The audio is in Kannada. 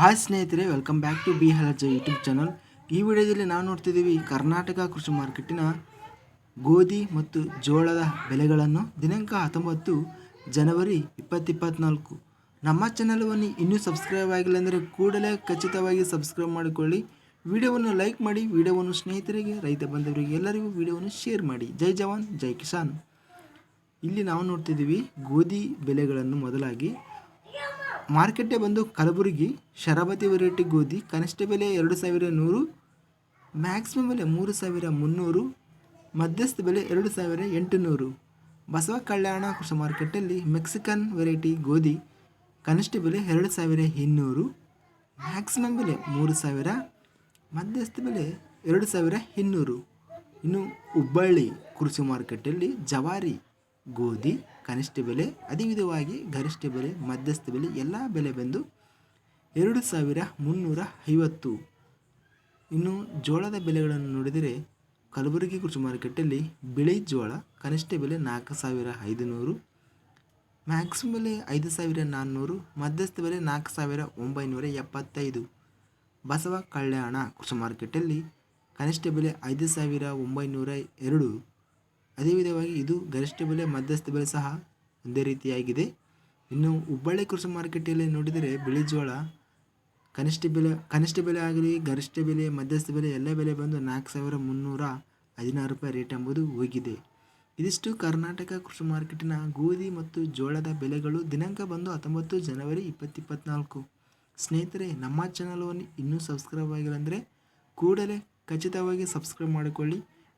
ಹಾಯ್ ಸ್ನೇಹಿತರೆ ವೆಲ್ಕಮ್ ಬ್ಯಾಕ್ ಟು ಬಿ ಹಲಜ ಯೂಟ್ಯೂಬ್ ಚಾನಲ್ ಈ ವಿಡಿಯೋದಲ್ಲಿ ನಾವು ನೋಡ್ತಿದ್ದೀವಿ ಕರ್ನಾಟಕ ಕೃಷಿ ಮಾರ್ಕೆಟಿನ ಗೋಧಿ ಮತ್ತು ಜೋಳದ ಬೆಲೆಗಳನ್ನು. ದಿನಾಂಕ ಹತ್ತೊಂಬತ್ತು ಜನವರಿ ಇಪ್ಪತ್ತಿಪ್ಪತ್ನಾಲ್ಕು. ನಮ್ಮ ಚಾನಲನ್ನು ಇನ್ನೂ ಸಬ್ಸ್ಕ್ರೈಬ್ ಆಗಿಲ್ಲ ಅಂದರೆ ಕೂಡಲೇ ಖಚಿತವಾಗಿ ಸಬ್ಸ್ಕ್ರೈಬ್ ಮಾಡಿಕೊಳ್ಳಿ. ವಿಡಿಯೋವನ್ನು ಲೈಕ್ ಮಾಡಿ, ವಿಡಿಯೋವನ್ನು ಸ್ನೇಹಿತರಿಗೆ, ರೈತ ಬಂಧುವರಿಗೆ ಎಲ್ಲರಿಗೂ ವಿಡಿಯೋವನ್ನು ಶೇರ್ ಮಾಡಿ. ಜೈ ಜವಾನ್, ಜೈ ಕಿಸಾನ್. ಇಲ್ಲಿ ನಾವು ನೋಡ್ತಿದ್ದೀವಿ ಗೋಧಿ ಬೆಲೆಗಳನ್ನು ಮೊದಲಾಗಿ. ಮಾರ್ಕೆಟೇ ಬಂದು ಕಲಬುರಗಿ, ಶರಾವತಿ ವೆರೈಟಿ ಗೋಧಿ, ಕನಿಷ್ಠ ಬೆಲೆ ಎರಡು ಸಾವಿರ ನೂರು ಮ್ಯಾಕ್ಸಿಮಮ್ ಬೆಲೆ ಮೂರು ಸಾವಿರ ಮುನ್ನೂರು, ಮಧ್ಯಸ್ಥ ಬೆಲೆ ಎರಡು ಸಾವಿರ ಎಂಟುನೂರು. ಬಸವ ಕಲ್ಯಾಣ ಕೃಷಿ ಮಾರುಕಟ್ಟೆಯಲ್ಲಿ ಮೆಕ್ಸಿಕನ್ ವೆರೈಟಿ ಗೋಧಿ ಕನಿಷ್ಠ ಬೆಲೆ ಎರಡು ಸಾವಿರ ಇನ್ನೂರು ಮ್ಯಾಕ್ಸಿಮಮ್ ಬೆಲೆ ಮೂರು ಸಾವಿರ, ಮಧ್ಯಸ್ಥ ಬೆಲೆ ಎರಡು ಸಾವಿರ ಇನ್ನೂರು. ಇನ್ನು ಹುಬ್ಬಳ್ಳಿ ಕೃಷಿ ಮಾರುಕಟ್ಟೆಯಲ್ಲಿ ಜವಾರಿ ಗೋಧಿ ಕನಿಷ್ಠ ಬೆಲೆ ಅದೇ ವಿಧವಾಗಿ ಗರಿಷ್ಠ ಬೆಲೆ, ಮಧ್ಯಸ್ಥ ಬೆಲೆ, ಎಲ್ಲ ಬೆಲೆ ಬಂದು ಎರಡು ಸಾವಿರ ಮುನ್ನೂರ ಐವತ್ತು. ಇನ್ನು ಜೋಳದ ಬೆಲೆಗಳನ್ನು ನೋಡಿದರೆ ಕಲಬುರಗಿ ಕೃಷಿ ಮಾರುಕಟ್ಟೆಯಲ್ಲಿ ಬಿಳಿ ಜೋಳ ಕನಿಷ್ಠ ಬೆಲೆ ನಾಲ್ಕು ಸಾವಿರ ಐದುನೂರು ಮ್ಯಾಕ್ಸಿಮಮ್ ಬೆಲೆ ಐದು ಸಾವಿರ ನಾನ್ನೂರು, ಮಧ್ಯಸ್ಥ ಬೆಲೆ ನಾಲ್ಕು ಸಾವಿರ ಒಂಬೈನೂರ ಎಪ್ಪತ್ತೈದು. ಬಸವ ಕಲ್ಯಾಣ ಕೃಷಿ ಮಾರುಕಟ್ಟೆಯಲ್ಲಿ ಕನಿಷ್ಠ ಬೆಲೆ ಐದು ಸಾವಿರ ಒಂಬೈನೂರ ಎರಡು. ಅದೇ ವಿಧವಾಗಿ ಇದು ಗರಿಷ್ಠ ಬೆಲೆ, ಮಧ್ಯಸ್ಥ ಬೆಲೆ ಸಹ ಒಂದೇ ರೀತಿಯಾಗಿದೆ. ಇನ್ನು ಹುಬ್ಬಳ್ಳಿ ಕೃಷಿ ಮಾರುಕಟ್ಟೆಯಲ್ಲಿ ನೋಡಿದರೆ ಬಿಳಿ ಜೋಳ ಕನಿಷ್ಠ ಬೆಲೆ ಕನಿಷ್ಠ ಬೆಲೆ ಆಗಲಿ, ಗರಿಷ್ಠ ಬೆಲೆ, ಮಧ್ಯಸ್ಥ ಬೆಲೆ, ಎಲ್ಲ ಬೆಲೆ ಬಂದು ನಾಲ್ಕು ಸಾವಿರ ಮುನ್ನೂರ ಹದಿನಾರು ರೂಪಾಯಿ ರೇಟ್ ಎಂಬುದು ಹೋಗಿದೆ. ಇದಿಷ್ಟು ಕರ್ನಾಟಕ ಕೃಷಿ ಮಾರ್ಕೆಟಿನ ಗೋಧಿ ಮತ್ತು ಜೋಳದ ಬೆಲೆಗಳು ದಿನಾಂಕ ಬಂದು ಹತ್ತೊಂಬತ್ತು ಜನವರಿ ಇಪ್ಪತ್ತಿಪ್ಪತ್ನಾಲ್ಕು. ಸ್ನೇಹಿತರೆ, ನಮ್ಮ ಚಾನಲನ್ನು ಇನ್ನೂ ಸಬ್ಸ್ಕ್ರೈಬ್ ಆಗಿಲ್ಲ ಅಂದರೆ ಕೂಡಲೇ ಖಚಿತವಾಗಿ ಸಬ್ಸ್ಕ್ರೈಬ್ ಮಾಡಿಕೊಳ್ಳಿ.